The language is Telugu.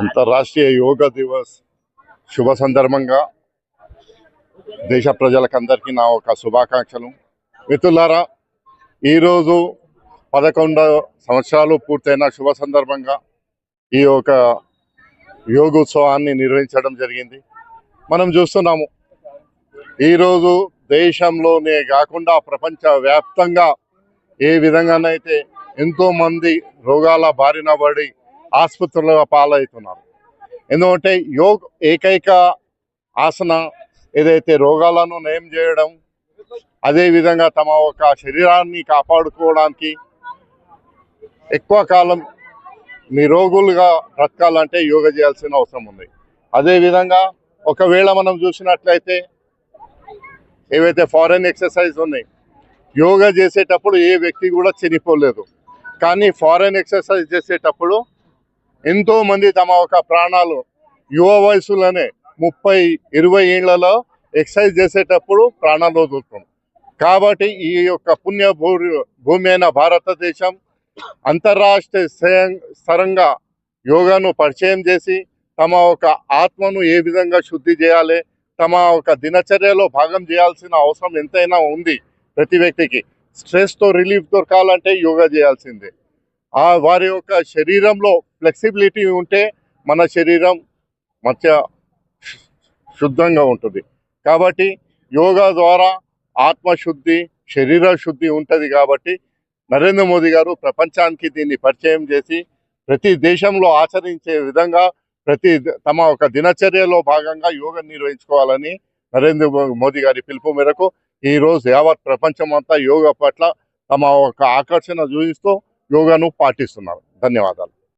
అంతర్రాష్ట్రీయ యోగా దివస్ శుభ సందర్భంగా దేశ ప్రజలకందరికీ నా ఒక శుభాకాంక్షలు. మిత్రులారా ఈరోజు పదకొండు సంవత్సరాలు పూర్తయిన శుభ సందర్భంగా ఈ యొక్క యోగోత్సవాన్ని నిర్వహించడం జరిగింది. మనం చూస్తున్నాము ఈరోజు దేశంలోనే కాకుండా ప్రపంచవ్యాప్తంగా ఏ విధంగానైతే ఎంతోమంది రోగాల బారిన పడి ఆసుపత్రుల పాలవుతున్నారు. ఎందుకంటే యోగ ఏకైక ఆసన ఏదైతే రోగాలను నయం చేయడం అదేవిధంగా తమ ఒక శరీరాన్ని కాపాడుకోవడానికి ఎక్కువ కాలం నిరోగులుగా బ్రతకాలంటే యోగా చేయాల్సిన అవసరం ఉంది. అదేవిధంగా ఒకవేళ మనం చూసినట్లయితే ఏవైతే ఫారెన్ ఎక్సర్సైజ్ ఉన్నాయి యోగా చేసేటప్పుడు ఏ వ్యక్తి కూడా చనిపోలేదు. కానీ ఫారెన్ ఎక్సర్సైజ్ చేసేటప్పుడు ఎంతో మంది తమ ఒక ప్రాణాలు యువ వయసులోనే ముప్పై ఇరవై ఏళ్ళలో ఎక్సర్సైజ్ చేసేటప్పుడు ప్రాణాలు వదులుతుంది కాబట్టి ఈ యొక్క పుణ్య భూమి భూమి అయిన భారతదేశం అంతర్రాష్ట్రీయ స్థరంగా యోగాను పరిచయం చేసి తమ ఒక ఆత్మను ఏ విధంగా శుద్ధి చేయాలి తమ ఒక దినచర్యలో భాగం చేయాల్సిన అవసరం ఎంతైనా ఉంది ప్రతి వ్యక్తికి. స్ట్రెస్తో రిలీఫ్ దొరకాలంటే యోగా చేయాల్సిందే. ఆ వారి యొక్క శరీరంలో ఫ్లెక్సిబిలిటీ ఉంటే మన శరీరం మధ్య శుద్ధంగా ఉంటుంది. కాబట్టి యోగా ద్వారా ఆత్మశుద్ధి శరీర శుద్ధి ఉంటుంది కాబట్టి నరేంద్ర మోదీ గారు ప్రపంచానికి దీన్ని పరిచయం చేసి ప్రతి దేశంలో ఆచరించే విధంగా ప్రతి తమ ఒక దినచర్యలో భాగంగా యోగా నిర్వహించుకోవాలని నరేంద్ర మోదీ గారి పిలుపు మేరకు ఈ రోజు యావత్ ప్రపంచం అంతా యోగా పట్ల తమ ఒక ఆకర్షణ చూపిస్తూ యోగాను పాటిస్తున్నారు. ధన్యవాదాలు.